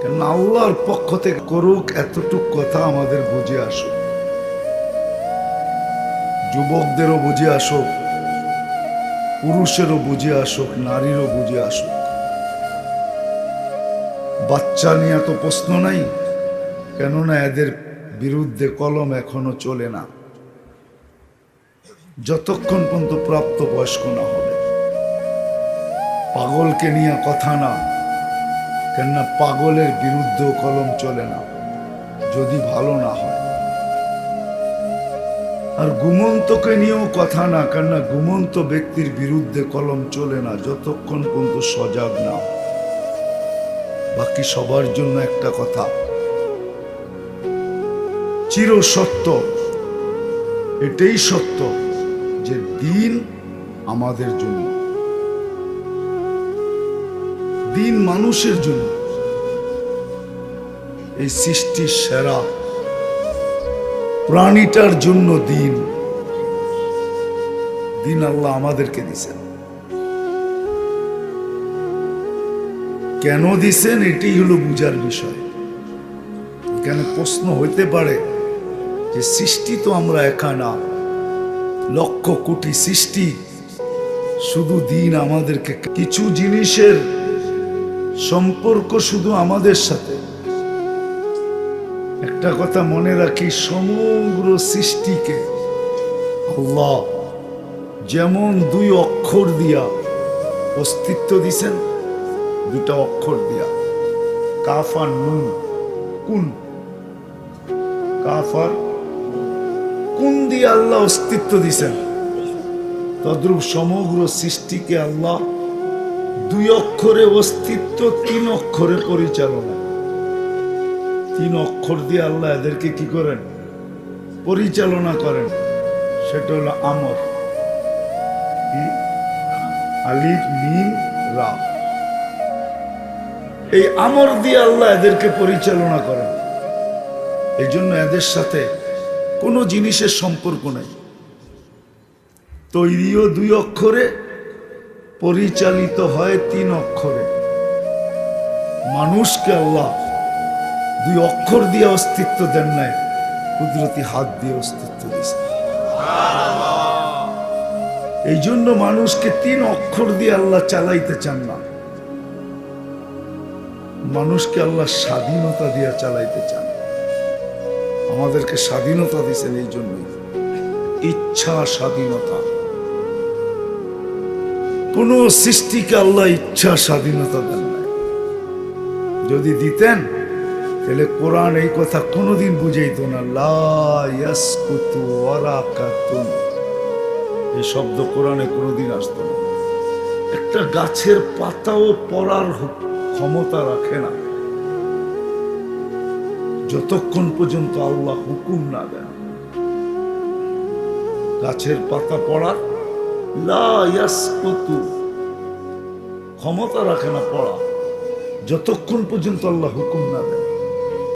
কেন আল্লাহর পক্ষ থেকে করুক এতটুক কথা আমাদের বুঝে আসুক। যুবকদেরও বুঝে আসুক, পুরুষেরও বুঝে আসুক, নারীরও বুঝে আসুক। বাচ্চা নিয়ে তো প্রশ্ন নাই, কেননা এদের বিরুদ্ধে কলম এখনও চলে না। যতক্ষণ পর্যন্ত প্রাপ্ত বয়স্ক না হবে, পাগলকে নিয়ে কথা না কেননা পাগলের বিরুদ্ধেও কলম চলে না, যদি ভালো না হয়। আর গুমন্তকে নিয়েও কথা না, কেননা গুমন্ত ব্যক্তির বিরুদ্ধে কলম চলে না, যতক্ষণ পর্যন্ত সজাগ না। বাকি সবার জন্য একটা কথা। চির সত্য, এটাই সত্য যে দিন আমাদের জন্য। দিন মানুষের জন্য। এই সৃষ্টির সেরা প্রাণীটার জন্য দিন। দিন আল্লাহ আমাদেরকে দিছেন কেন দিছেন এটি হলো বুঝার বিষয়। এখানে প্রশ্ন হইতে পারে যে সৃষ্টি তো আমরা একা না। লক্ষ কোটি সৃষ্টি। শুধু দিন আমাদেরকে কিছু জিনিসের সম্পর্ক শুধু আমাদের সাথে। একটা কথা মনে রাখি, সমগ্র সৃষ্টিকে আল্লাহ যেমন দুই অক্ষর দিয়া অস্তিত্ব দিছেন দুটা অক্ষর দিয়া। কাফ আর নুন, কুন? কাফ আর কুন দিয়ে আল্লাহ অস্তিত্ব দিছেন? তদ্রূপ সমগ্র সৃষ্টিকে আল্লাহ দুই অক্ষরে অস্তিত্ব, তিন অক্ষরে পরিচালনা। তিন অক্ষর দিয়ে আল্লাহ এদেরকে কি করেন? পরিচালনা করেন। সেটা হলো আমর? আলিফ, মিম, রা। এই আমর দিয়ে আল্লাহ এদেরকে পরিচালনা করেন। এই জন্য এদের সাথে কোনো জিনিসের সম্পর্ক নেই। তৈরিও দুই অক্ষরে পরিচালিত হয় তিন অক্ষরে। মানুষকে আল্লাহ দুই অক্ষর দিয়ে অস্তিত্ব দেন নাই, কুদরতি হাত দিয়ে অস্তিত্ব দিয়েছে এই জন্য মানুষকে তিন অক্ষর দিয়ে আল্লাহ চালাইতে চান না। মানুষকে আল্লাহ স্বাধীনতা দিয়ে চালাইতে চান। আমাদেরকে স্বাধীনতা দিয়েছেন এই জন্যই ইচ্ছা স্বাধীনতা। কোন সৃষ্টিকে আল্লাহ ইচ্ছা, স্বাধীনতা দেন যদি দিতেন, তাহলে কোরআন এই কথা কোনোদিন না, লা ইয়াসকুতু ওয়ারাকাতুন এই শব্দ কোরআনে কোনোদিন আসতো না। একটা গাছের পাতাও পড়ার ক্ষমতা রাখে না। যতক্ষণ পর্যন্ত আল্লাহ হুকুম না দেন, গাছের পাতা পড়ার ক্ষমতা রাখে না পড়া। যতক্ষণ পর্যন্ত আল্লাহ হুকুম না দেন